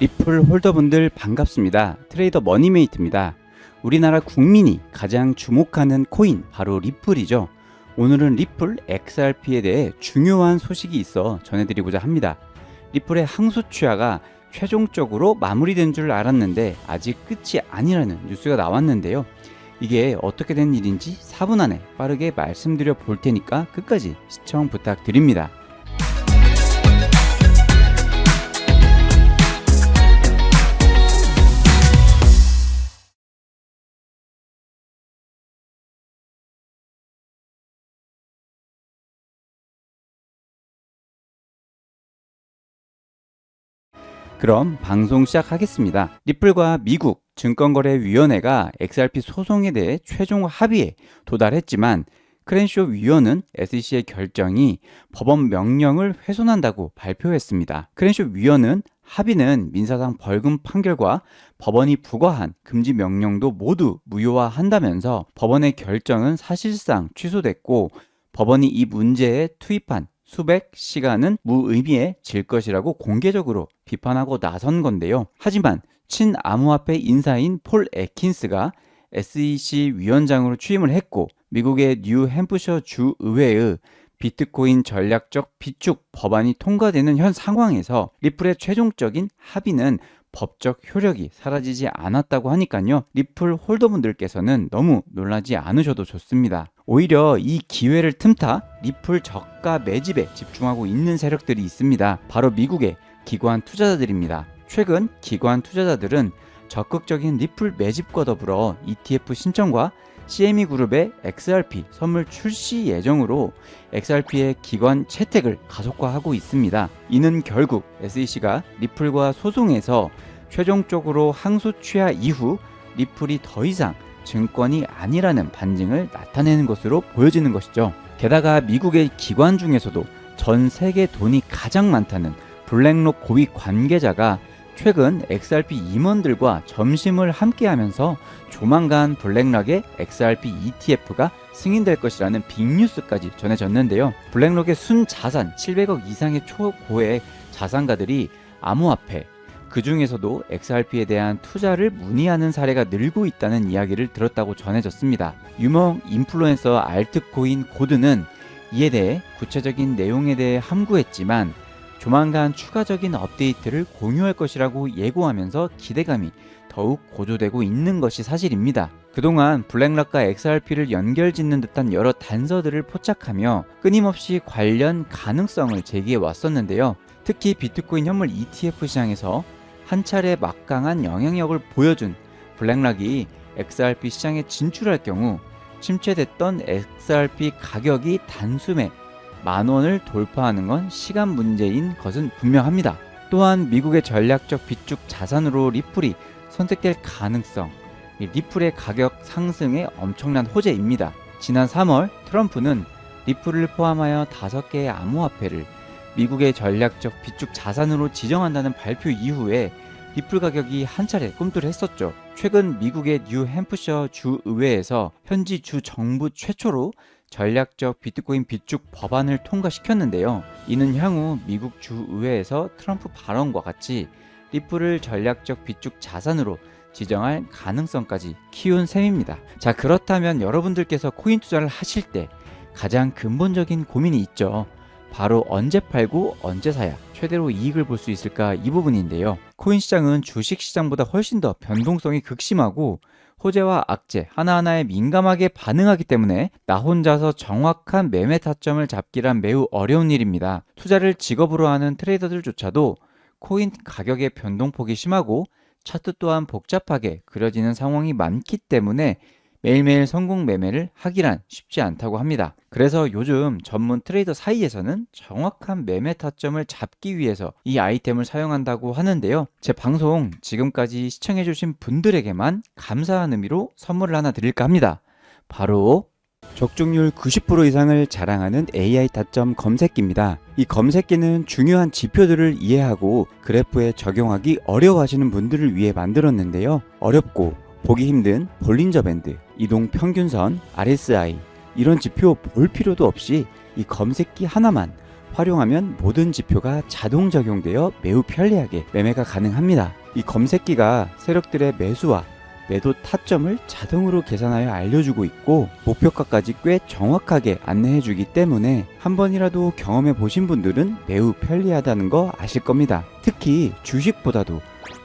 리플 홀더분들 반갑습니다. 트레이더 머니메이트입니다. 우리나라 국민이 가장 주목하는 코인 바로 리플이죠. 오늘은 리플 XRP에 대해 중요한 소식이 있어 전해드리고자 합니다. 리플의 항소 취하가 최종적으로 마무리된 줄 알았는데 아직 끝이 아니라는 뉴스가 나왔는데요. 이게 어떻게 된 일인지 4분 안에 빠르게 말씀드려 볼 테니까 끝까지 시청 부탁드립니다. 그럼 방송 시작하겠습니다. 리플과 미국 증권거래위원회가 XRP 소송에 대해 최종 합의에 도달했지만 크랜쇼 위원은 SEC의 결정이 법원 명령을 훼손한다고 발표했습니다. 크랜쇼 위원은 합의는 민사상 벌금 판결과 법원이 부과한 금지 명령도 모두 무효화한다면서 법원의 결정은 사실상 취소됐고 법원이 이 문제에 투입한 수백 시간은 무의미해질 것이라고 공개적으로 비판하고 나선 건데요. 하지만 친암호화폐 인사인 폴 에킨스가 SEC 위원장으로 취임을 했고 미국의 뉴 햄프셔 주 의회의 비트코인 전략적 비축 법안이 통과되는 현 상황에서 리플의 최종적인 합의는 법적 효력이 사라지지 않았다고 하니까요. 리플 홀더분들께서는 너무 놀라지 않으셔도 좋습니다. 오히려 이 기회를 틈타 리플 저가 매집에 집중하고 있는 세력들이 있습니다. 바로 미국의 기관 투자자들입니다. 최근 기관 투자자들은 적극적인 리플 매집과 더불어 ETF 신청과 CME 그룹의 XRP 선물 출시 예정으로 XRP의 기관 채택을 가속화하고 있습니다. 이는 결국 SEC가 리플과 소송에서 최종적으로 항소 취하 이후 리플이 더 이상 증권이 아니라는 반증을 나타내는 것으로 보여지는 것이죠. 게다가 미국의 기관 중에서도 전 세계 돈이 가장 많다는 블랙록 고위 관계자가 최근 XRP 임원들과 점심을 함께 하면서 조만간 블랙락의 XRP ETF가 승인될 것이라는 빅뉴스까지 전해졌는데요. 블랙록의 순 자산 700억 이상의 초고액 자산가들이 암호화폐, 그 중에서도 XRP에 대한 투자를 문의하는 사례가 늘고 있다는 이야기를 들었다고 전해졌습니다. 유명 인플루엔서 알트코인 고드는 이에 대해 구체적인 내용에 대해 함구했지만 조만간 추가적인 업데이트를 공유할 것이라고 예고하면서 기대감이 더욱 고조되고 있는 것이 사실입니다. 그동안 블랙락과 XRP를 연결 짓는 듯한 여러 단서들을 포착하며 끊임없이 관련 가능성을 제기해 왔었는데요. 특히 비트코인 현물 ETF 시장에서 한 차례 막강한 영향력을 보여준 블랙락이 XRP 시장에 진출할 경우 침체됐던 XRP 가격이 단숨에 만 원을 돌파하는 건 시간 문제인 것은 분명합니다. 또한 미국의 전략적 비축 자산으로 리플이 선택될 가능성, 이 리플의 가격 상승에 엄청난 호재입니다. 지난 3월 트럼프는 리플을 포함하여 5개의 암호화폐를 미국의 전략적 비축 자산으로 지정한다는 발표 이후에 리플 가격이 한 차례 꿈틀했었죠. 최근 미국의 뉴 햄프셔 주 의회에서 현지 주 정부 최초로 전략적 비트코인 비축 법안을 통과시켰는데요. 이는 향후 미국 주 의회에서 트럼프 발언과 같이 리플을 전략적 비축 자산으로 지정할 가능성까지 키운 셈입니다. 자, 그렇다면 여러분들께서 코인 투자를 하실 때 가장 근본적인 고민이 있죠. 바로 언제 팔고 언제 사야 최대로 이익을 볼 수 있을까 이 부분인데요. 코인 시장은 주식 시장보다 훨씬 더 변동성이 극심하고 호재와 악재 하나하나에 민감하게 반응하기 때문에 나 혼자서 정확한 매매 타점을 잡기란 매우 어려운 일입니다. 투자를 직업으로 하는 트레이더들조차도 코인 가격의 변동폭이 심하고 차트 또한 복잡하게 그려지는 상황이 많기 때문에 매일매일 성공 매매를 하기란 쉽지 않다고 합니다. 그래서 요즘 전문 트레이더 사이에서는 정확한 매매 타점을 잡기 위해서 이 아이템을 사용한다고 하는데요. 제 방송 지금까지 시청해주신 분들에게만 감사한 의미로 선물을 하나 드릴까 합니다. 바로 적중률 90% 이상을 자랑하는 AI 타점 검색기입니다. 이 검색기는 중요한 지표들을 이해하고 그래프에 적용하기 어려워하시는 분들을 위해 만들었는데요. 어렵고 보기 힘든 볼린저 밴드, 이동 평균선, RSI 이런 지표 볼 필요도 없이 이 검색기 하나만 활용하면 모든 지표가 자동 적용되어 매우 편리하게 매매가 가능합니다. 이 검색기가 세력들의 매수와 매도 타점을 자동으로 계산하여 알려주고 있고 목표가까지 꽤 정확하게 안내해 주기 때문에 한 번이라도 경험해 보신 분들은 매우 편리하다는 거 아실 겁니다. 특히 주식보다도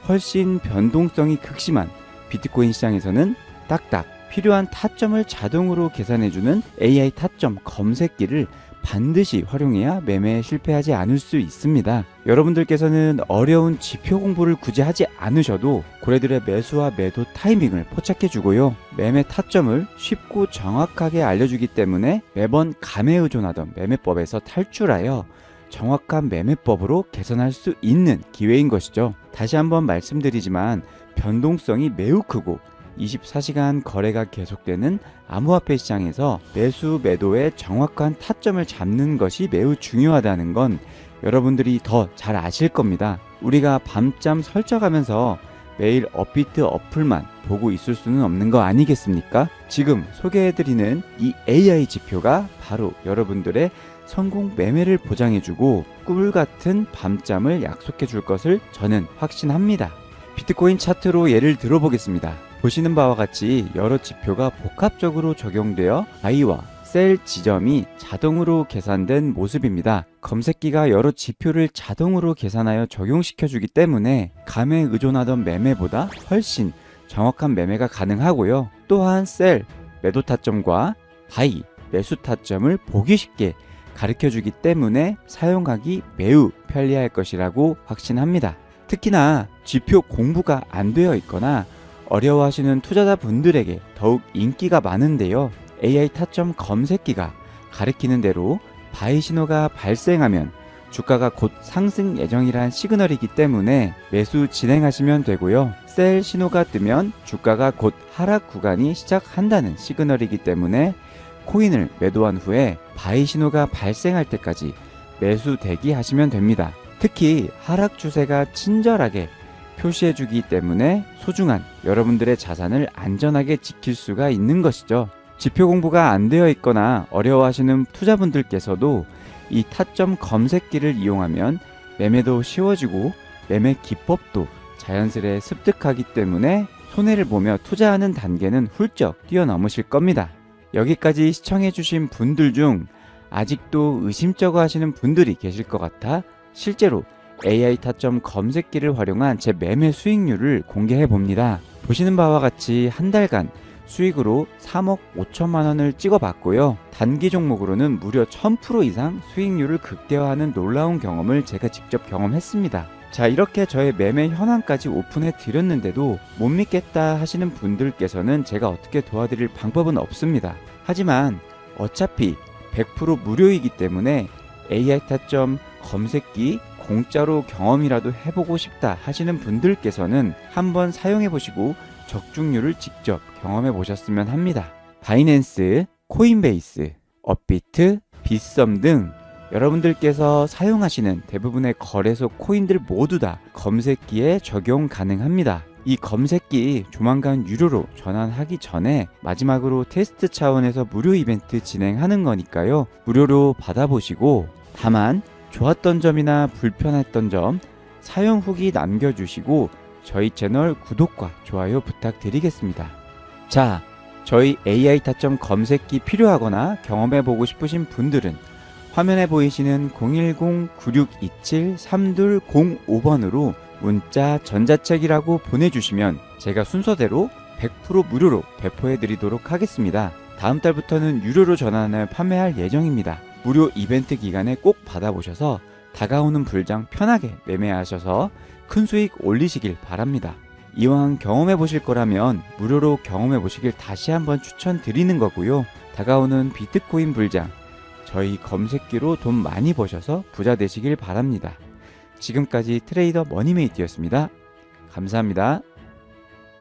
훨씬 변동성이 극심한 비트코인 시장에서는 딱딱 필요한 타점을 자동으로 계산해주는 AI 타점 검색기를 반드시 활용해야 매매에 실패하지 않을 수 있습니다. 여러분들께서는 어려운 지표 공부를 굳이 하지 않으셔도 고래들의 매수와 매도 타이밍을 포착해 주고요. 매매 타점을 쉽고 정확하게 알려주기 때문에 매번 감에 의존하던 매매법에서 탈출하여 정확한 매매법으로 개선할 수 있는 기회인 것이죠. 다시 한번 말씀드리지만 변동성이 매우 크고 24시간 거래가 계속되는 암호화폐 시장에서 매수 매도의 정확한 타점을 잡는 것이 매우 중요하다는 건 여러분들이 더 잘 아실 겁니다. 우리가 밤잠 설쳐가면서 매일 업비트 어플만 보고 있을 수는 없는 거 아니겠습니까? 지금 소개해드리는 이 AI 지표가 바로 여러분들의 성공 매매를 보장해주고 꿀 같은 밤잠을 약속해 줄 것을 저는 확신합니다. 비트코인 차트로 예를 들어보겠습니다. 보시는 바와 같이 여러 지표가 복합적으로 적용되어 바이와 셀 지점이 자동으로 계산된 모습입니다. 검색기가 여러 지표를 자동으로 계산하여 적용시켜주기 때문에 감에 의존하던 매매보다 훨씬 정확한 매매가 가능하고요. 또한 셀 매도 타점과 바이 매수 타점을 보기 쉽게 가르쳐 주기 때문에 사용하기 매우 편리할 것이라고 확신합니다. 특히나 지표 공부가 안 되어 있거나 어려워하시는 투자자분들에게 더욱 인기가 많은데요. AI 타점 검색기가 가리키는 대로 바이 신호가 발생하면 주가가 곧 상승 예정이란 시그널이기 때문에 매수 진행하시면 되고요. 셀 신호가 뜨면 주가가 곧 하락 구간이 시작한다는 시그널이기 때문에 코인을 매도한 후에 바이 신호가 발생할 때까지 매수 대기하시면 됩니다. 특히 하락 추세가 친절하게 표시해 주기 때문에 소중한 여러분들의 자산을 안전하게 지킬 수가 있는 것이죠. 지표 공부가 안 되어 있거나 어려워하시는 투자분들께서도 이 타점 검색기를 이용하면 매매도 쉬워지고 매매 기법도 자연스레 습득하기 때문에 손해를 보며 투자하는 단계는 훌쩍 뛰어넘으실 겁니다. 여기까지 시청해주신 분들 중 아직도 의심쩍어 하시는 분들이 계실 것 같아 실제로 AI 타점 검색기를 활용한 제 매매 수익률을 공개해 봅니다. 보시는 바와 같이 한 달간 수익으로 3억 5천만 원을 찍어봤고요. 단기 종목으로는 무려 1000% 이상 수익률을 극대화하는 놀라운 경험을 제가 직접 경험했습니다. 자, 이렇게 저의 매매 현황까지 오픈해 드렸는데도 못 믿겠다 하시는 분들께서는 제가 어떻게 도와드릴 방법은 없습니다. 하지만 어차피 100% 무료이기 때문에 AI 타점 검색기 공짜로 경험이라도 해보고 싶다 하시는 분들께서는 한번 사용해 보시고 적중률을 직접 경험해 보셨으면 합니다. 바이낸스, 코인베이스, 업비트, 빗썸 등 여러분들께서 사용하시는 대부분의 거래소 코인들 모두 다 검색기에 적용 가능합니다. 이 검색기 조만간 유료로 전환하기 전에 마지막으로 테스트 차원에서 무료 이벤트 진행하는 거니까요. 무료로 받아보시고 다만 좋았던 점이나 불편했던 점 사용 후기 남겨주시고 저희 채널 구독과 좋아요 부탁드리겠습니다. 자, 저희 AI 타점 검색기 필요하거나 경험해보고 싶으신 분들은 화면에 보이시는 010-9627-3205번으로 문자 전자책이라고 보내주시면 제가 순서대로 100% 무료로 배포해 드리도록 하겠습니다. 다음 달부터는 유료로 전환을 판매할 예정입니다. 무료 이벤트 기간에 꼭 받아보셔서 다가오는 불장 편하게 매매하셔서 큰 수익 올리시길 바랍니다. 이왕 경험해 보실 거라면 무료로 경험해 보시길 다시 한번 추천드리는 거고요. 다가오는 비트코인 불장 저희 검색기로 돈 많이 버셔서 부자 되시길 바랍니다. 지금까지 트레이더 머니메이트였습니다. 감사합니다.